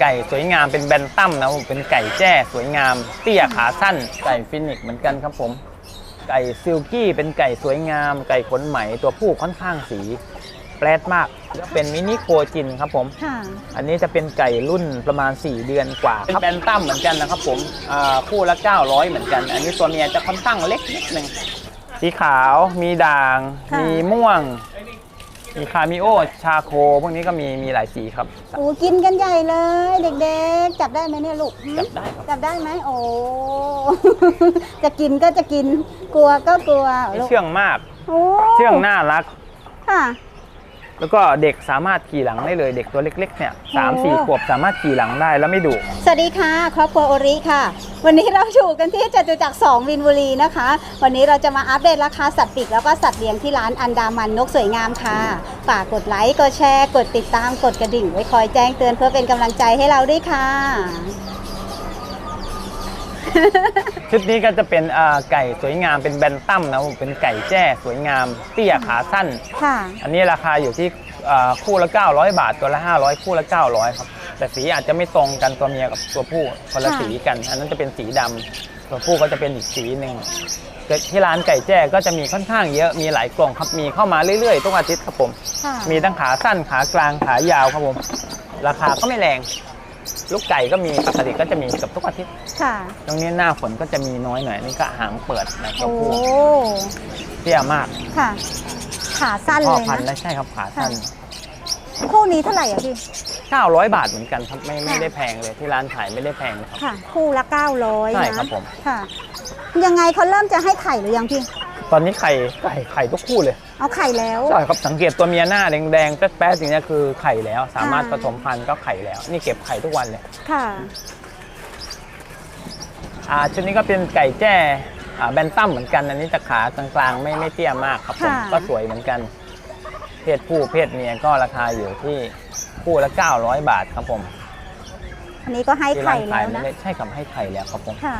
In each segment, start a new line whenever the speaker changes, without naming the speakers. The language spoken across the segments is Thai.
ไก่สวยงามเป็นแบนตัมนะครับผมเป็นไก่แจ้สวยงามเตี้ยขาสั้นไก่ฟินิกซ์เหมือนกันครับผม ไก่ซิลกี้เป็นไก่สวยงาม ไก่ขนไหมตัวผู้ค่อนข้างสีแปรดมากแล้วเป็นมินิโคจินครับผม
ค่ะ
อันนี้จะเป็นไก่รุ่นประมาณ 4 เดือนกว่าเป็นแบนตัมเหมือนกันนะครับผมอ่าคู่ละ 900 เหมือนกัน อันนี้ตัวเมียจะค่อนข้างเล็กนิดนึงสีขาวมีด่าง
ค่ะ
มีม่วง มีคามิโอชาโค พวกนี้ก็มีมีหลายสีครับ
โอ้กินกันใหญ่เลย เด็กๆ จับได้ไหมเนี่ยลูกหืม
จับได้ครับ
จับได้ไหมโอ้ จะกินก็จะกิน กลัวก็กลัวลูก
เชื่องมาก
โอ้
เชื่องน่ารัก
ค่ะ
แล้วก็เด็กสามารถขี่หลังได้เลยเด็กตัวเล็กๆเนี่ยสามสี่
โอ้
ขวบสามารถขี่หลังได้แล้วไม่ดุ
สวัสดีค่ะ ครอบครัวโอริค่ะ วันนี้เราอยู่กันที่จตุจักร2วินบุรีนะคะ วันนี้เราจะมาอัปเดตราคาสัตว์ปีกแล้วก็สัตว์เลี้ยงที่ร้านอันดามันนกสวยงามค่ะฝากกดไลค์กดแชร์ กดติดตามกดกระดิ่งไว้คอยแจ้งเตือนเพื่อเป็นกำลังใจให้เราด้วยค่ะ
ชุดนี้ก็จะเป็นอ่าไก่สวยงามเป็นแบนตัมนะครับผมเป็นไก่แจ้สวยงาม เตี้ยขาสั้น
ค่ะ
อันนี้ราคาอยู่ที่อ่าคู่ละ 900 บาทตัวละ 500 คู่ละ 900 ครับ แต่สีอาจจะไม่ตรงกันตัวเมียกับตัวผู้คนละ
ค่ะ
สีกัน อันนั้นจะเป็นสีดำตัวผู้ก็จะเป็นอีกสีหนึ่งแต่ที่ร้านไก่แจ้ก็จะมีค่อนข้างเยอะมีหลายกล่องครับมีเข้ามาเรื่อยๆทุกอาทิตย์ครับผม
ค่ะ
มีทั้งขาสั้นขากลางขายาวครับผม ราคาก็ไม่แรง ลูกไก่ก็มีปกติก็จะมีเกับทุกอาทิตย์
ค่ะ
ตรงนี้หน้าฝนก็จะมีน้อยหน่อยนี่ก็หางเปิดนะตัว
โอ้
ผู้เตี้ยมาก
ค่ะ ขาสั้น
พ่อ
เลย
พันธุ์
นะ
และใช่ครับขาสั้น
คู่นี้เท่าไหร่อะพี่
900 บาทเหมือนกันครับไม่
ค่ะ
ไม่ได้แพงเลยที่ร้านขายไม่ได้แพงนะครับ
ค่ะ คู่ละ900
ใช่
นะครับ
ผม
ค่ะ ยังไงเขาเริ่มจะให้ไข่หรือยังพี่
ตอนนี้ไข่ไข่ไข่ทุกคู่เลย
เอาไข่แล้ว
ใช่ครับสังเกตตัวเมียหน้าแดงๆแป๊ดๆอย่างนี้ยคือไข่แล้ว สามารถ
ค่ะ
ผสมพันธุ์ก็ไข่แล้ว นี่เก็บไข่ทุกวันเลย
ค่ะ
อ่าชุดนี้ก็เป็นไก่แจ้อ่าแบนตัมเหมือนกันอันนี้จะขากลางๆ ไม่ไม่เตี้ยมากครับผม
ค่ะ
ก็สวยเหมือนกัน เพศผู้เพศเมียก็ราคาอยู่ที่คู่ละ 900 บาทครับผม
อันนี้ก็ให้
ที่
ไข่
ร้าน
แล้
ขายวไม่
นะ
ได้ใช่ครับให้ไข่แล้วครับผม
ค่ะ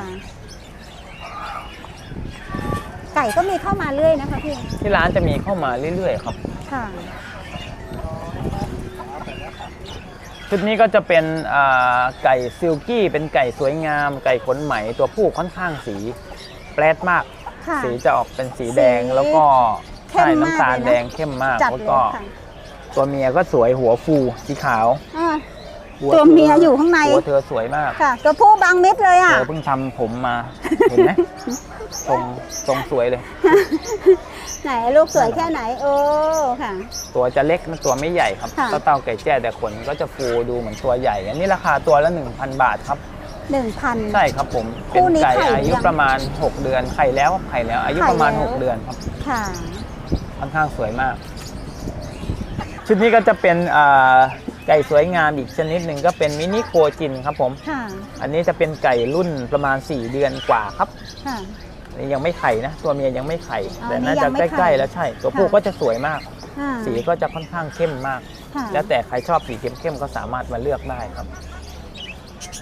ไก่ก็มีเข้ามาเรื่อยนะคะพี่
ที่ร้านจะมีเข้ามาเรื่อยๆครับ
ค่ะ
ชุดนี้ก็จะเป็นอ่าไก่ซิลกี้ เป็นไก่สวยงาม ไก่ขนไหมตัวผู้ค่อนข้างสีแปรดมาก
ค่ะ
สีจะออกเป็นสีแดง
สี
แล้วก็
เข้ม
ใช่
มาก
น้ำตาล
เลยนะ
แดงเข้มมาก
จัด
แล้ว
เลย
ก็
ค่ะ
ตัวเมียก็สวยหัวฟูสีขาว
อ่า
หั
ตัวเมียอยู่ข้างใน
หัวเธอสวยมาก
ค่ะ ตัวผู้บางเม็ดเลยอะ
เธอเพิ่งทำผมมา เห็นไหมทรงทรงสวยเลย
ไหนลูกสวยแค่ไหน โอ้ค่ะ
ตัวจะเล็กนะตัวไม่ใหญ่ครับ
ค่ะ
ก็เต้าไก่แจ้แต่ขนก็จะฟูดูเหมือนตัวใหญ่ อันนี้ราคาตัวละ 1,000 บาทครับ
หนึ่งพัน
ใช่ครับผม
คู่
เป็น
นี้
ไก่
ไข่
อายุ
ยัง
ประมาณ 6 เดือนไข่แล้วไข่แล้วอายุ
ไข่
ประมาณ
แล้ว
6 เดือนครับ
ค่ะ
ค่อนข้างสวยมาก ชุดนี้ก็จะเป็นอ่า ไก่สวยงามอีกชนิดหนึ่งก็เป็นมินิโคจินครับผม
ค่ะ
อันนี้จะเป็นไก่รุ่นประมาณ 4 เดือนกว่าครับ
ค่ะ
อันนี้ยังไม่ไข่นะ ตัวเมียยังไม่ไข่
อ๋อ
แต่
นี่
น่า
ยั
จะ
งไม่
ใก
ไข่
ล้ๆแล้วใช่ ตัวผู้
ค่ะ
ก็จะสวยมาก
ค่ะ
สีก็จะค่อนข้างเข้มมาก
ค่ะ
แล้วแต่ใครชอบสีเข้มๆก็สามารถมาเลือกได้ครับ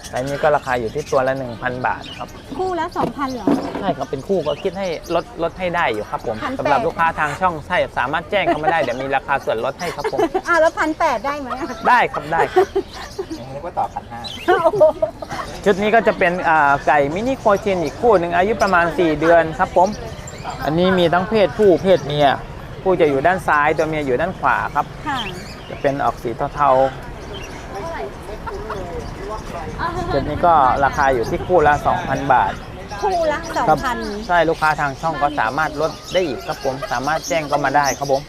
แต่อันนี้ก็ราคาอยู่ที่ตัวละ 1,000 บาทครับ
คู่ละสองพันเหรอ
ใช่ครับเป็นคู่ก็คิดให้ลดลดให้ได้อยู่ครับผม
1,800
สำหรับลูกค้าทางช่องใช่สามารถแจ้งเข้ามาได้ เดี๋ยวมีราคาส่วนลดให้ครับผม
อ้าวแล้วพันแปดได้ไหมอะ
ได้ครับได้ครับ
นึกว่าต่อพันห้า
โอ้โห
ชุดนี้ก็จะเป็นอ่าไก่มินิโคชินอีกคู่หนึ่งอายุประมาณ 4 เดือนครับผม อันนี้มีทั้งเพศผู้เพศเมีย ผู้จะอยู่ด้านซ้ายตัวเมียอยู่ด้านขวาครับ
ค่ะ
จะเป็นออกสีเทา ๆชุดนี้ก็ราคาอยู่ที่คู่ละ 2,000 บาท
คู่ละสอง
ครับ
พัน
ใช่ลูกค้าทางช่องก็สามารถลดได้อีกครับผม สามารถแจ้งก็มาได้ครับผม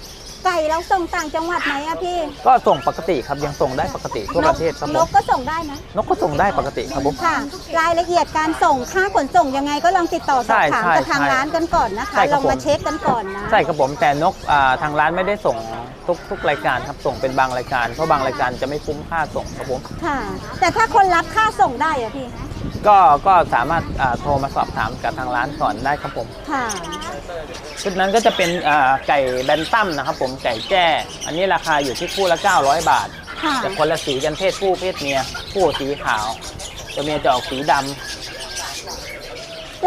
ไก่เราส่งต่างจังหวัดไหมอะพี่
ก็ส่งปกติครับยังส่งได้ปกติทั่วประเทศครับผ
น
ม
กก็ส่งได้ไหม
นกก็ส่งได้ปกติครับผม
ค่ะ รายละเอียดการส่งค่าขนส่งยังไงก็ลองติดต่อสอบถาม
ใช่
กับทาง
ใช่
ร้านกันก่อนนะคะ
ใช่ค
ล
รับ
องมา
ผม
เช็คกันก่อนนะ
ใช่ครับผมแต่นกอ่าทางร้านไม่ได้ส่งทุกทุกรายการครับส่งเป็นบางรายการเพราะบางรายการจะไม่คุ้มค่าส่งครับผม
ค่ะ แต่ถ้าคนรับค่าส่งได้อะพี่
ก็ก็สามารถอ่าโทรมาสอบถามกับทางร้านก่อนได้ครับผม
ค่ะ
ชุดนั้นก็จะเป็นอ่าไก่แบนตัมนะครับผมไก่แจ้ อันนี้ราคาอยู่ที่คู่ละ 900 บาท
ค่ะ
แต่คนละสีกันเพศผู้เพศเมีย ผู้สีขาว ตัวเมียจะออกสีดำ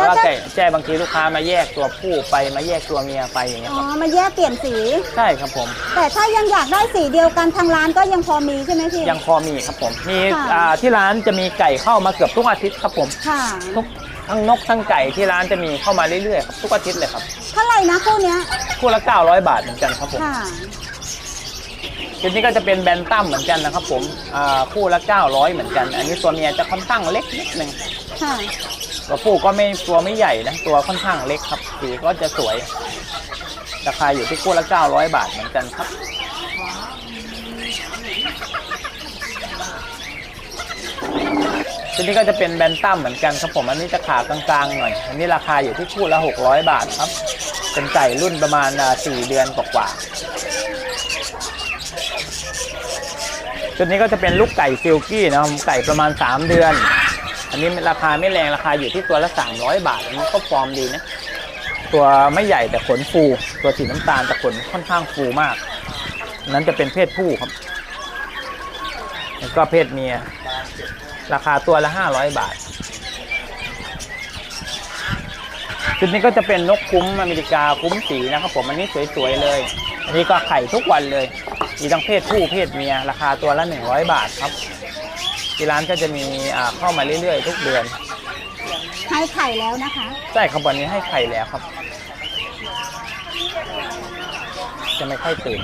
แล้วก็
จะ
ไก่แจ้บางทีลูกค้ามาแยกตัวผู้ไปมาแยกตัวเมียไปอย่างเงี้ย
อ๋
ค
อ
รับ
มาแยกเปลี่ยนสี
ใช่ครับผม
แต่ถ้ายังอยากได้สีเดียวกันทางร้านก็ยังพอมีใช่ไหมพี่
ยังพอมีครับผมมี
ค่ะ
อ่าที่ร้านจะมีไก่เข้ามาเกือบทุกอาทิตย์ครับผม
ค่ะ
ทุกทั้งนกทั้งไก่ที่ร้านจะมีเข้ามาเรื่อยๆครับทุกอาทิตย์เลยครับ
เท่าไหร่นะคู่เนี้ย
คู่ละ 900 บาทเหมือนกันครับผม
ค่ะ
ชุดนี้ก็จะเป็นแบนตั้มเหมือนกันนะครับผมอ่าคู่ละ 900 เหมือนกัน อันนี้ตัวเมียจะค่อนข้างเล็กนิดนึง
ค่ะ
ตัวผูก็ไม่ตัวไม่ใหญ่นะตัวค่อนข้างเล็กครับสีก็จะสวย ราคาอยู่ที่คู่ละ 900 บาทเหมือนกันครับชุดนี้ก็จะเป็นแบนตั้มเหมือนกันครับผมอันนี้จะขากลางๆหน่อย อันนี้ราคาอยู่ที่คู่ละ 600 บาทครับ เป็นไก่รุ่นประมาณอ่า4เดือนกว่าๆชุดนี้ก็จะเป็นลูกไก่ซิลกี้นะครับไก่ประมาณ 3 เดือน อันนี้ราคาไม่แรงราคาอยู่ที่ตัวละ 300 บาทอันนี้ก็ฟอร์มดีนะ ตัวไม่ใหญ่แต่ขนฟู ตัวสีน้ำตาลแต่ขนค่อนข้างฟูมาก นั้นจะเป็นเพศผู้ครับ แล้วก็เพศเมีย ราคาตัวละ 500 บาทชุดนี้ก็จะเป็นนกคุ้มอเมริกาคุ้มสีนะครับผมอันนี้สวยๆเลย อันนี้ก็ไข่ทุกวันเลย มีทั้งเพศผู้เพศเมีย ราคาตัวละ 100 บาทครับ ที่ร้านก็จะมีอ่าเข้ามาเรื่อยๆ ทุกเดือน
ให้ไข่แล้วนะคะ
ใช่ครับวันนี้ให้ไข่แล้วครับ จะไม่ค่อยตื่น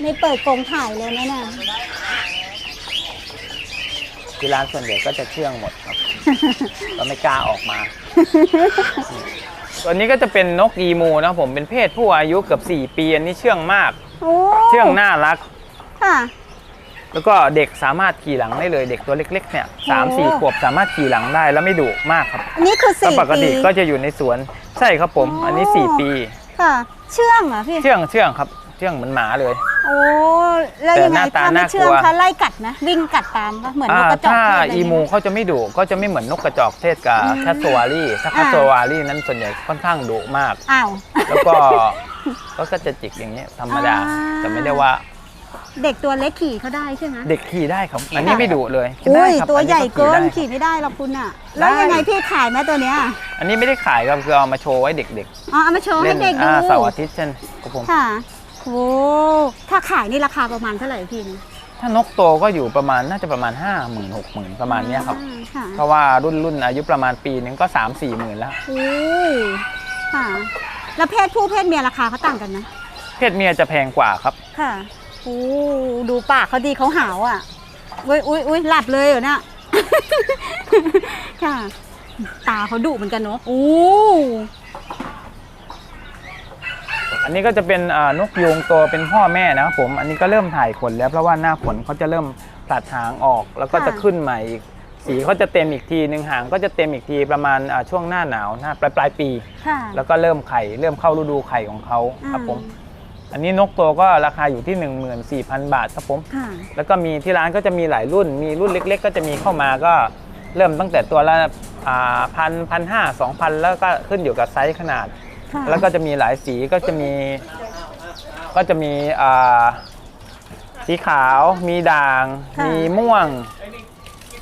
ในเปิดกรงถ่ายเลยนะเนี่ย
ที่ร้านส่วนใหญ่ก็จะเชื่องหมดครับก็ไม่กล้าออกมา ตัวนี้ก็จะเป็นนกอีมูนะครับผมเป็นเพศผู้อายุเกือบ 4 ปีอันนี้เชื่องมาก
โอ้
เชื่องน่ารัก
ค่ะ
แล้วก็เด็กสามารถขี่หลังได้เลยเด็กตัวเล็กๆเนี่ยสาม
โอ้
สี่ขวบสามารถขี่หลังได้แล้วไม่ดุมากครับ
อันนี้คือ
ก็
สี่
ปกติ
ปี
ก็จะอยู่ในสวนใช่ครับผม
อ๋ออั
อันนี้ 4 ปี
ค่ะ เชื่องเหรอพี่
เชื่องเชื่องครับเชื่องเหมือนหมาเลย
โอ้ แล้วยังไง
แต่หน้าตา
ถ้าไม่
น่ากลัว
เชื่องเขาไล่กัดนะ วิ่งกัดตามปะเหมือนน
อ่าก
กระจอก
ถ้า
เทศอะไร
อี
เนี่ย
มูเขาจะไม่ดุก็จะไม่เหมือนนกกระจอกเทศกับ
อืม
แคสโซวารีถ้าแคสโซวารีนั้นส่วนใหญ่ค่อนข้างดุมาก
อ้าว
แล้วก็ ก็ก็จะจิกอย่างเงี้ยธรรมดา
อ่า
แต่ไม่ได้ว่า
เด็กตัวเล็กขี่เขาได้ใช่ไหม
เด็กขี่ได้ครับ อันนี้ไม่ดุเลย
อุ้
ได้
ย
ครับ
ตัว
อั
ใหญ่เกิน
ขี่
ขี่
ได้
ไม่ได้หรอกคุณอะ แล้ว
ได้
ยังไงพี่ขายไหมตัวเนี้ย
อันนี้ไม่ได้ขายครับคือเอามาโชว์ไว้เด็ก
อ๋อเอามาโชว์
ๆ
ให้เด็กดู
อ่าเสาร์อาทิตย์เช่นครับผม
ค่ะโอ้ถ้าขายนี่ราคาประมาณเท่าไหร่พี่
ถ้านกโตก็อยู่ประมาณน่าจะประมาณ 5 0 0 0 0 6 0 0 0ประมาณเนี้ยครับ
อ่าค่ะ
เพราะว่ารุ่นรุ่นอายุประมาณปีหนึงก็ 3 4หมื่นแล้ว
โอ้ค่ะ แล้วเพศผู้เพศเมียราคาเขาต่างกันนะ
เพศเมียจะแพงกว่าครับ
ค่ะ โอ้ดูปากเขาดีเขาหาวอะอุ้ยอุ้ยอุ้ยหลับเลยเหรอเนี่ยค่ะ ตาเขาดุเหมือนกันเนาะโอ้
อันนี้ก็จะเป็นอ่านกยูงตัวเป็นพ่อแม่นะครับผม อันนี้ก็เริ่มถ่ายขนแล้วเพราะว่าหน้าขนเขาจะเริ่มผลัดหางออกแล้วก็จะขึ้นใหม่อีกสีเขาจะเต็มอีกทีหนึ่งหางก็จะเต็มอีกทีประมาณอ่าช่วงหน้าหนาวหน้าปลายปลายปี
ค่ะ
แล้วก็เริ่มไข่เริ่มเข้าฤดูไข่ของเขาครับผม อันนี้นกตัวก็ราคาอยู่ที่ 14,000 บาทครับผม
ค่ะ
แล้วก็มีที่ร้านก็จะมีหลายรุ่น มีรุ่นเล็ก ๆ ก็จะมีเข้ามาก็เริ่มตั้งแต่ตัวละพันพันห้าสองพันแล้วก็ขึ้นอยู่กับไซส์ขนาด
ค่ะ
แล้วก็จะมีหลายสีก็จะมี ก็จะมีอ่าสีขาว มีด่าง
ค่ะ
มีม่วง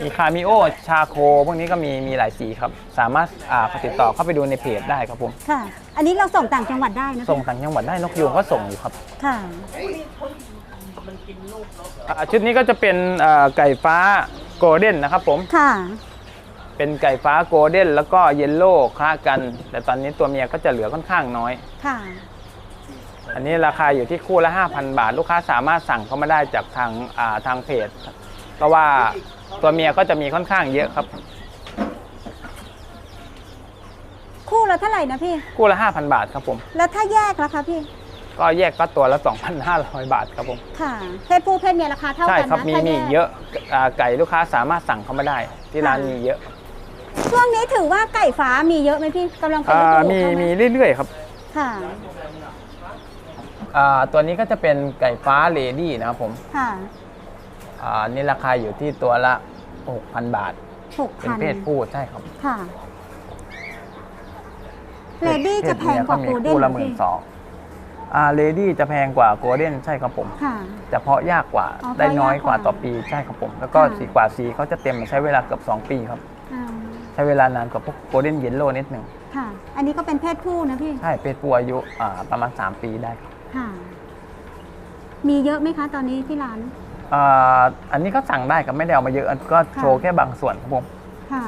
มีคามิโอชาโค พวกนี้ก็มีมีหลายสีครับ สามารถอ่าติดต่อเข้าไปดูในเพจได้ครับผม
ค่ะ อันนี้เราส่งต่างจังหวัดได้นะ
ส่งต่างจังหวัดได้นกยูงก็ส่งอยู่ครับ
ค่ะ
อ่าชุดนี้ก็จะเป็นอ่าไก่ฟ้าโกลเด้นนะครับผม
ค่ะ
เป็นไก่ฟ้าโกลเด้นแล้วก็เยลโล่คละกัน แต่ตอนนี้ตัวเมียก็จะเหลือค่อนข้างน้อย
ค่ะ
อันนี้ราคาอยู่ที่คู่ละ 5,000 บาท ลูกค้าสามารถสั่งเข้ามาได้จากทางอ่าทางเพจ เพราะว่า ตัวเมียก็จะมีค่อนข้างเยอะครับ
คู่ละเท่าไหร่นะพี่
คู่ละ5,000 บาทครับผม
แล้วถ้าแยกล่ะคะพี่
ก็แยกก็ตัวละ2,500 บาทครับผม
ค่ะ เพศผู้เพศเมียราคาเท่า
ใช่
กัน
ครับ
นะ
มี
ถ้า
มี
แย
อี
ก
กเยอะอ่าไก่ลูกค้าสามารถสั่งเข้ามาได้ ที่ร้าน
ค่ะ
มีเยอะ
ช่วงนี้ถือว่าไก่ฟ้ามีเยอะไหมพี่กำลังเป็น
อ่า
ฤดู
มี
เข้าไห
มีเรื่อยๆครับ
ค่ะ
อ่าตัวนี้ก็จะเป็นไก่ฟ้าเลดี้นะครับผม
ค่ะ
อ่านี่ราคาอยู่ที่ตัวละ 6,000 บาท
หก
เป็น
พัน
เพศผู้ใช่ครับ
ค่ะเลดี้จะแพงกว่า
เพ
โก
ศ
ล
เมีย
เด้น
คู่ละห
ไหม
มื่น
พี่
สองอ่าเลดี้จะแพงกว่าโกลเด้นใช่ครับผม
ค่ะ
จะเพาะยากกว่า
อ๋อ
ได้น้อย
เพาะยาก
กว่าก
ว่า
ต่อปีใช่ครับผม แล้วก็
ค่ะ
สีกว่าสีเขาจะเต็มใช้เวลาเกือบ2 ปีครับ
อ่า
ช้เวลานานกว่าพวกโกลเด้นเยลโล่นิดหนึ่ง
ค่ะ อันนี้ก็เป็นเพศผู้นะพี่
ใช่เพศผู้อายุอ่าประมาณ 3 ปีได้ครับ
ค่ะ มีเยอะไหมคะตอนนี้ที่ร้าน
อ่าอันนี้ก็สั่งได้ครับไม่ได้เอามาเยอะก็โชว์
ค่ะ
แค่บางส่วนครับผม
ค่ะ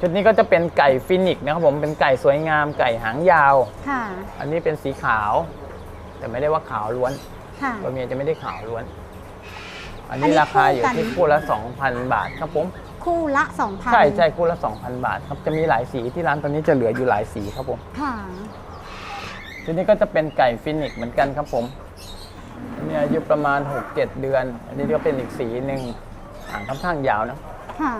ชุดนี้ก็จะเป็นไก่ฟินิกซ์นะครับผมเป็นไก่สวยงามไก่หางยาว
ค่ะ
อันนี้เป็นสีขาว แต่ไม่ได้ว่าขาวล้วน
ค่ะ
ตัวเมียจะไม่ได้ขาวล้วน อัน
อัน
นี้
นี้
ราคาอยู่
คู่กัน
ที่คู่ละ 2,000 บาทครับผม
คู่ละสองพัน
ใช่ใช่คู่ละ 2,000 บาทครับจะมีหลายสีที่ร้านตอนนี้จะเหลืออยู่หลายสีครับผม
ค่ะ
ทีนี้ก็จะเป็นไก่ฟินิกซ์เหมือนกันครับผม อันนี้อายุประมาณ 6-7 เดือน อันนี้ก็เป็นอีกสีหนึ่งหางค่อนข้างยาวนะ
ค่ะ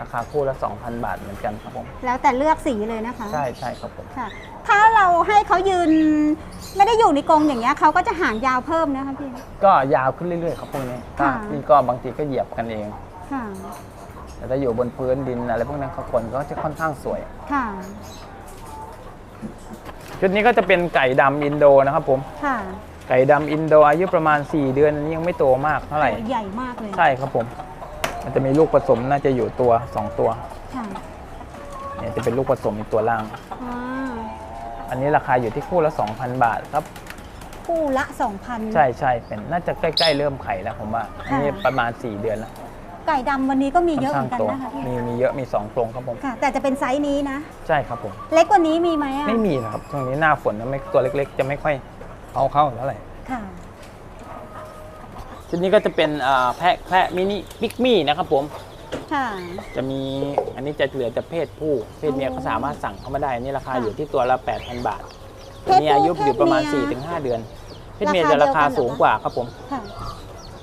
ราคาคู่ละ 2,000 บาทเหมือนกันครับผม
แล้วแต่เลือกสีเลยนะคะ
ใช่ใช่ครับผม
ค่ะ ถ้าเราให้เขายืนไม่ได้อยู่ในกรงอย่างเงี้ยเขาก็จะหางยาวเพิ่มนะคะพี่
ก็ยาวขึ้นเรื่อยๆครับพวกนี้ถ้า
ค่ะ
นี่ก็บางทีก็เหยียบกันเอง
ค่ะ
แต่ถ้าอยู่บนพื้นดินอะไรพวกนั้นเขาคนก็จะค่อนข้างสวย
ค่ะ
ชุดนี้ก็จะเป็นไก่ดำอินโดนะครับผม
ค่ะ
ไก่ดำอินโดอายุประมาณ 4 เดือนอันนี้ยังไม่โตมากเท่าไหร่
ใหญ่มากเลย
ใช่ครับผม มันจะมีลูกผสมน่าจะอยู่ตัว 2 ตัว
ค่ะ
เนี่ยจะเป็นลูกผสมอีกตัวล่าง
อ่า
อันนี้ราคาอยู่ที่คู่ละ 2,000 บาทครับ
คู่ละสองพัน
ใช่ใช่เป็นน่าจะใกล้ๆเริ่มไข่แล้วผมว่าอันนี้
ค่ะ
ประมาณ 4 เดือนแล้ว
ไก่ดำวันนี้ก็มี
ค่อน
เยอะเห
ข้า
มื
ง
อนกัน
โต
นะคะพี่
มีมีเยอะมี2กรงครับผม
ค่ะ แต่จะเป็นไซส์นี้นะ
ใช่ครับผม
เล็กกว่านี้มีไหมอะ
ไม่มีนะครับช่วงนี้หน้าฝนนะไม่ตัวเล็ก ๆ จะไม่ค่อย เอาเข้าเท่าไหร่
ค่ะ
ชุดนี้ก็จะเป็นอ่าแพะแพะมินิปิกมี่นะครับผม
ค่ะ
จะมีอันนี้จะเหลือแต่เพศผู้ เพศเมียก็สามารถสั่งเข้ามาได้อันนี่ราคา
ค่ะ
อยู่ที่ตัวละ 8,000 บาท
เพศผู้
มีอายุอยู่ประมาณ
เพศเมีย
4-5 เดือน เพศเมียจะราคาสูงกว่าครับผม
ค่ะ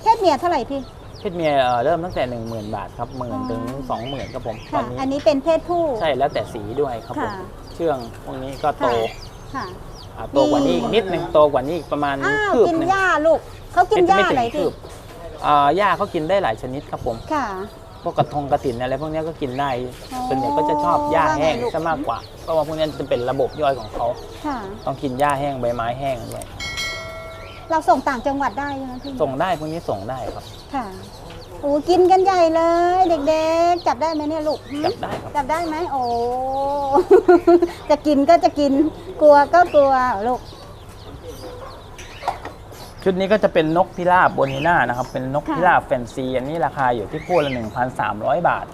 เพศเมียเท่าไหร่พี่
เพศเมียเอ่อเริ่มตั้งแต่ 10,000 บาทครับหมื่นถึง 20,000ครับผมตอ
ค่ะ
นนี้
อันนี้เป็นเพศผู้
ใช่แล้วแต่สีด้วยครับผม
ค่ะ
เชื่องพวกนี้ก็โต
ค่ะ
อ่าโตกว่านี้อีกนิดนึงโตกว่านี้อีกประมาณ
อ้าว
คืบ
กิน
หนึง
หญ้าลูกเขากินหญ้า
ม่
อะไร
ถึง
พี่
คืบอ่าหญ้าเขากินได้หลายชนิดครับผม
ค่ะ
พวกกระทงกระตินอะไรพวกนี้ก็กินได้
อ๋อ
ส่วนใหญ่ก็จะชอบหญ้าแห้ง
ว่าไงลูก
ซะมากกว่า เพราะว่าพวกนี้จะเป็นระบบย่อยของเขา
ค่ะ
ต้องกินหญ้าแห้งใบไม้แห้งด้วย
เราส่งต่างจังหวัดได้ใช่ไหมพี่
ส่งได้พวกนี้ส่งได้ครับ
ค่ะโอ้กินกันใหญ่เลย เด็กๆ จับได้ไหมเนี่ยลูกหืม
จับได้ครับ
จับได้ไหมโอ้ จะกินก็จะกินกลัวก็กลัวลูก
ชุดนี้ก็จะเป็นนกพิราบโบนิน่านะครับ เป็นนก
ค่ะ
พิราบแฟนซี อันนี้ราคาอยู่ที่คู่ละ 1,300 บาท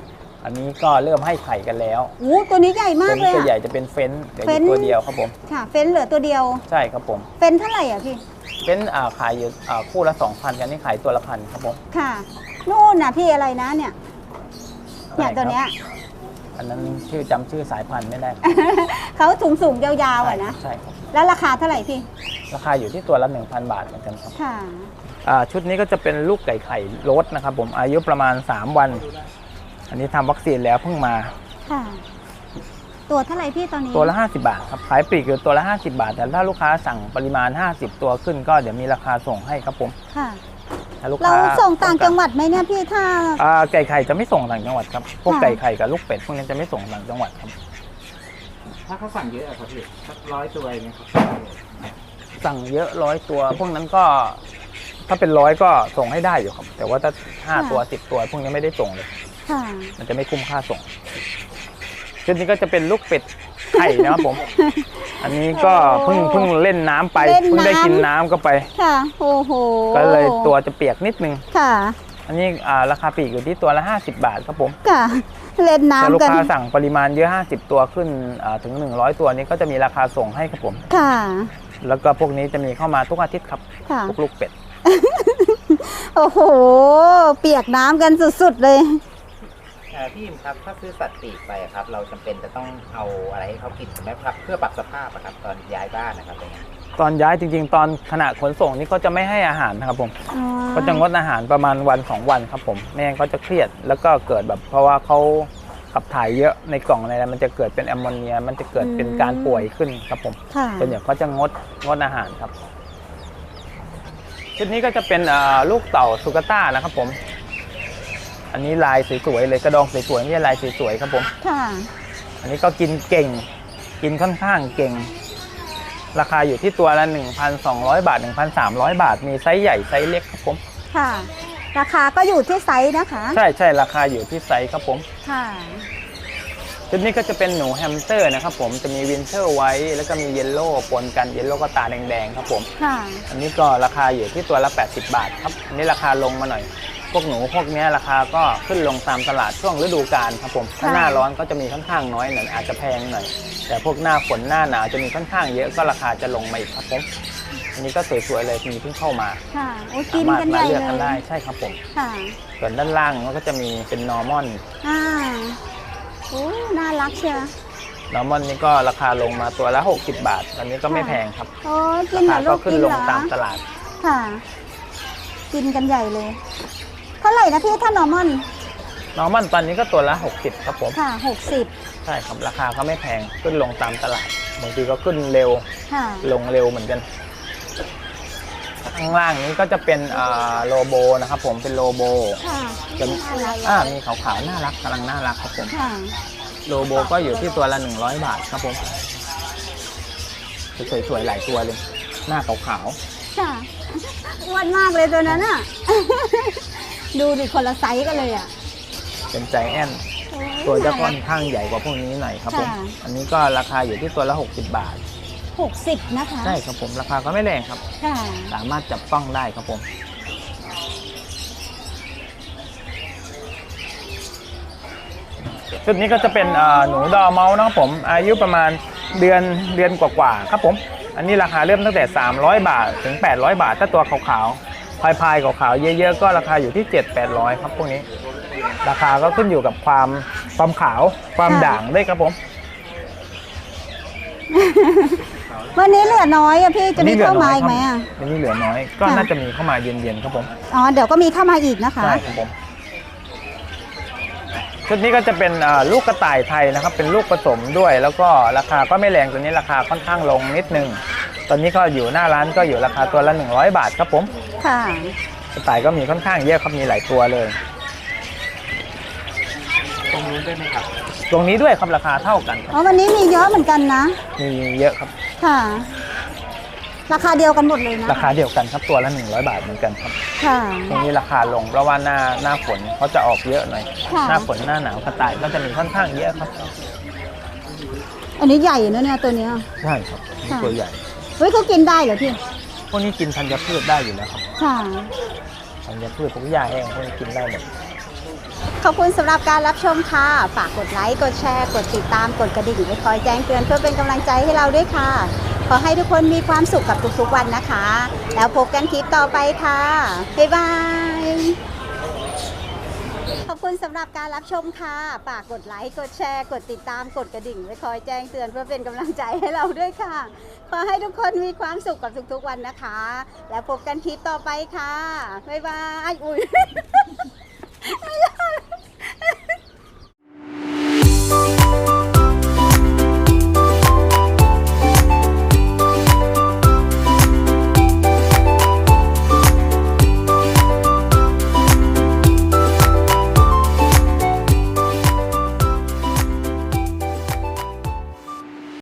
อันนี้ก็เริ่มให้ไข่กันแล้ว
โอ้ตัวนี้ใหญ่มา
ตั
ก
ว
เล
นี้
ย
ตัวใหญ่
อะ
จะเป็นเฟนซ์เดี๋ยวอ
เฟ้น
ยู่ตัวเดียวครับผม
ค่ะ เฟ้นเหลือตัวเดียว
ใช่ครับผม
เฟ้นเท่าไหร่อะพี่
เฟนซ์อ่าขายอยู่อ่าคู่ละ2,000กันนี่ขายตัวละพันครับผม
ค่ะ นู่นน่ะพี่อะไรนะเนี่ยเนี่ย
อะไรครับ
ตัวเนี้ย
อันนั้นชื่อจำชื่อสายพันธุ์ไม่ได้ครับ
เขาสูงสูงๆยาวๆอะนะ
ใช่ครับ
แล้วราคาเท่าไหร่พี่
ราคาอยู่ที่ตัวละ 1,000 บาทเหมือนกันครับ
ค่ะ
อ่าชุดนี้ก็จะเป็นลูกไก่ไข่โรสนะครับผมอายุประมาณ 3 วัน อันนี้ทำวัคซีนแล้วเพิ่งมา
ค่ะ ตัวเท่าไหร่พี่ตอนนี้
ตัวละ 50 บาทครับขายปลีกอยู่ตัวละ 50 บาท แต่ถ้าลูกค้าสั่งปริมาณ 50 ตัวขึ้นก็เดี๋ยวมีราคาส่งให้ครับผม
ค่ะ
ถ้า ลูก
เรา
ค้า
ส่งต่างจังหวัดไหมเนี่ยพี่ถ้า
อ่าไก่ไข่จะไม่ส่งต่างจังหวัดครับพวก
ค่ะ
ไก่ไข่กับลูกเป็ดพวกนี้จะไม่ส่งต่างจังหวัดครับ
ถ้าเขาสั่งเยอะอะครับพี่สักร้อยตัวอย่างเงี้ยครับ
สั่งเยอะร้อยตัว พวกนั้นก็ถ้าเป็นร้อยก็ส่งให้ได้อยู่ครับ แต่ว่าถ้าห้าตัวสิบตัว พวกนี้ไม่ได้ส่งเลย
ค่ะ
มันจะไม่คุ้มค่าส่งชุดนี้ก็จะเป็นลูกเป็ด ไข่นะครับผม อันนี้ก็เพิ่งเพิ่งเล่นน้ำไป
เล่น
เพิ่งได้
น้ำ
กินน้ำก็ไป
ค่ะโอ้โห
ก็เลยตัวจะเปียกนิดนึง
ค่ะ
อันนี้อ่าราคาปลีกอยู่ที่ตัวละ 50 บาทครับผม
ค่ะเล่น
ถ้าลู
น้ำ
ก
กัน
ค้าสั่งปริมาณเยอะ 50 ตัวขึ้นอ่าถึง 100 ตัวนี้ก็จะมีราคาส่งให้ครับผม
ค่ะ
แล้วก็พวกนี้จะมีเข้ามาทุกอาทิตย์ครับ
ค่ะ
พวกลูกเป็ด
โอ้โห เปียกน้ำกันสุดๆเลย
เอ่อพี่อิมครับถ้าซื้อสัตว์ปีกไปอะครับ เราจำเป็นจะต้องเอาอะไรให้เขากินถูกไหมครับ เพื่อปรับสภาพอะครับตอนย้ายบ้านนะครับอะไรเงี้ย
ตอนย้ายจริง ๆ ตอนขณะขนส่งนี่ก็จะไม่ให้อาหารนะครับผม
อ๋อ
ก็จะงดอาหารประมาณวันสองวันครับผมไม่งั้นก็จะเครียดแล้วก็เกิดแบบเพราะว่าเขาขับถ่ายเยอะในกล่องในอะไรมันจะเกิดเป็นแอมโมเนีย มันจะเกิดเป็นการป่วยขึ้นครับผม
ค่ะ
ส่วนใหญ่เขาจะงดงดอาหารครับชุดนี้ก็จะเป็นอ่าลูกเต่าสุกาต้านะครับผม อันนี้ลายสวยๆเลยกระดองสวยๆนี่ลายสวยๆครับผม
ค่ะ
อันนี้ก็กินเก่ง กินค่อนข้างเก่ง ราคาอยู่ที่ตัวละ 1,200 บาท 1,300 บาท มีไซส์ใหญ่ไซส์เล็กครับผม
ค่ะ ราคาก็อยู่ที่ไซส์นะคะ
ใช่ใช่ราคาอยู่ที่ไซส์ครับผม
ค่ะ
ชุดนี้ก็จะเป็นหนูแฮมสเตอร์นะครับผมจะมีวินเทอร์ไว้ แล้วก็มีเยลโล่ปนกันเยลโล่ก็ตาแดงๆครับผม
ค่ะ
อันนี้ก็ราคาอยู่ที่ตัวละ 80 บาทครับอันนี้ราคาลงมาหน่อย พวกหนูพวกเนี้ยราคาก็ขึ้นลงตามตลาดช่วงฤดูกาลครับผมถ้า
ค่ะ
หน้าร้อนก็จะมีค่อนข้างน้อยหน่อยอาจจะแพงหน่อย แต่พวกหน้าฝนหน้าหนาวจะมีค่อนข้างเยอะก็ราคาจะลงมาอีกครับผมอันนี้ก็สวยๆเลยมีเพิ่งเข้ามา
ค่ะโอ้ย
สา
กิน
มารถ
กันให
มา
ญ่
เลือก
เล
กันได้
ย
ใช่ครับผม
ค่ะ
ส่วนด้านล่างมันก็จะมีเป็นนอร์มอน
อ่าโอ้น่ารักเชียวน
อร์มอนนี่ก็ราคาลงมาตัวละ 60 บาท อันนี้ก็ไม่แพงครับ
โอ้ยกิ
ราน
เหร
คา
อลู
ก็
ก
ขึ้
กิ
น
น
ล
เหรงอ
ตามตลาด
ค่ะ กินกันใหญ่เลย เท่าไหร่นะพี่ถ้านอร์มอน
นอร์มอนตอนนี้ก็ตัวละ 60 ครับผม
ค่ะหกสิบ
ใช่ครับ ราคาก็ไม่แพงขึ้นลงตามตลาดบางทีก็ขึ้นเร็ว
ค่ะ
ลงเร็วเหมือนกัน ข้างล่างนี้ก็จะเป็นอ่าโลโบนะครับผมเป็นโลโบ
ค่ะ
จะมี
น่ารัก
อ่ามีขาวๆน่ารักกำลังน่ารักครับผม
ค่ะ
โลโบก็อยู่ที่ตัวละ 100 บาทครับผมสวยๆหลายตัวเลย หน้าขาว
ค่ะอ้วนมากเลยตัวนั้นอะ ดูดิคนละไซส์กันเลยอะ
ๆเป็นใจแอน
โอ้ย
ตัวจะค่อนข้างใหญ่กว่าพวกนี้หน่อยครับผม
ค่ะ
อันนี้ก็ราคาอยู่ที่ตัวละ 60 บาท
หกสิบนะคะ
ใช่ครับผม ราคาก็ไม่แรงครับ
ค่ะ
สามารถจับต้องได้ครับผม ชุดนี้ก็จะเป็นเอ่อหนูดอร์เมาส์นะครับผม อายุประมาณเดือนเดือนกว่าๆครับผม อันนี้ราคาเริ่มตั้งแต่ 300 บาทถึง 800 บาท ถ้าตัวขาวๆ พายๆขาวๆเยอะๆก็ราคาอยู่ที่ 7-800 ครับพวกนี้ ราคาก็ขึ้นอยู่กับความความขาวความ
ค่ะ
ด่างด้วยครับผม
วันนี้เหลือน้อยอะพี่จะมี
หลื
เข้ามา
น้ย
อีกไหม
ค
อะ
รับวันนี้เหลือน้อยก็
ค่ะ
น่าจะมีเข้ามาเย็นๆครับผม
อ๋อเดี๋ยวก็มีเข้ามาอีกนะคะ
ใช่ครับผมชุดนี้ก็จะเป็นอ่าลูกกระต่ายไทยนะครับ เป็นลูกผสมด้วย แล้วก็ราคาก็ไม่แรงตัวนี้ราคาค่อนข้างลงนิดนึง ตอนนี้ก็อยู่หน้าร้านก็อยู่ราคาตัวละ 100 บาทครับผม
ค่ะ
กระต่ายก็มีค่อนข้างเยอะครับมีหลายตัวเลย
ตรงนู้นได้ไหมครับ
ตรงนี้ด้วยครับราคาเท่ากันครับ
อ๋อวันนี้มีเยอะเหมือนกันนะ
มีเยอะครับ
ค่ะ ราคาเดียวกันหมดเลยนะ
ราคาเดียวกันครับตัวละ100 บาทเหมือนกันครับ
ค่ะ
ตรงนี้ราคาลงเพราะว่าหน้าหน้าฝนเขาจะออกเยอะหน่อย
ค่ะ
หน้าฝนหน้าหนาวกระต่ายก็จะมีค่อนข้างเยอะครับ
อันนี้ใหญ่นะเนี่ยตัวเนี้ย
ใช่ครับนี่
ค่ะ
ตัวใหญ่
เฮ้ยเขากินได้เหรอพี่
พวกนี้กินธัญพืชได้อยู่แล้วครับ
ค่ะ
ธัญพืชพวกหญ้าแห้งพวกนี้กินได้หมด
ขอบคุณสำหรับการรับชมค่ะ ฝากกดไลค์ กดแชร์ กดติดตาม กดกระดิ่งไว้คอยแจ้งเตือนเพื่อเป็นกำลังใจให้เราด้วยค่ะ ขอให้ทุกคนมีความสุขกับทุกๆวันนะคะ แล้วพบกันคลิปต่อไปค่ะ บ๊ายบายขอบ คุณสำหรับการรับชมค่ะฝากกดไลค์กดแชร์ กดติดตามกดกระดิ่งไว้คอยแจ้งเตือนเพื่อเป็นกำลังใจให้เราด้วยค่ะ ขอให้ทุกคนมีความสุขกับทุกๆวันนะคะ แล้วพบกันคลิปต่อไปค่ะบ๊ายบายอุ้ย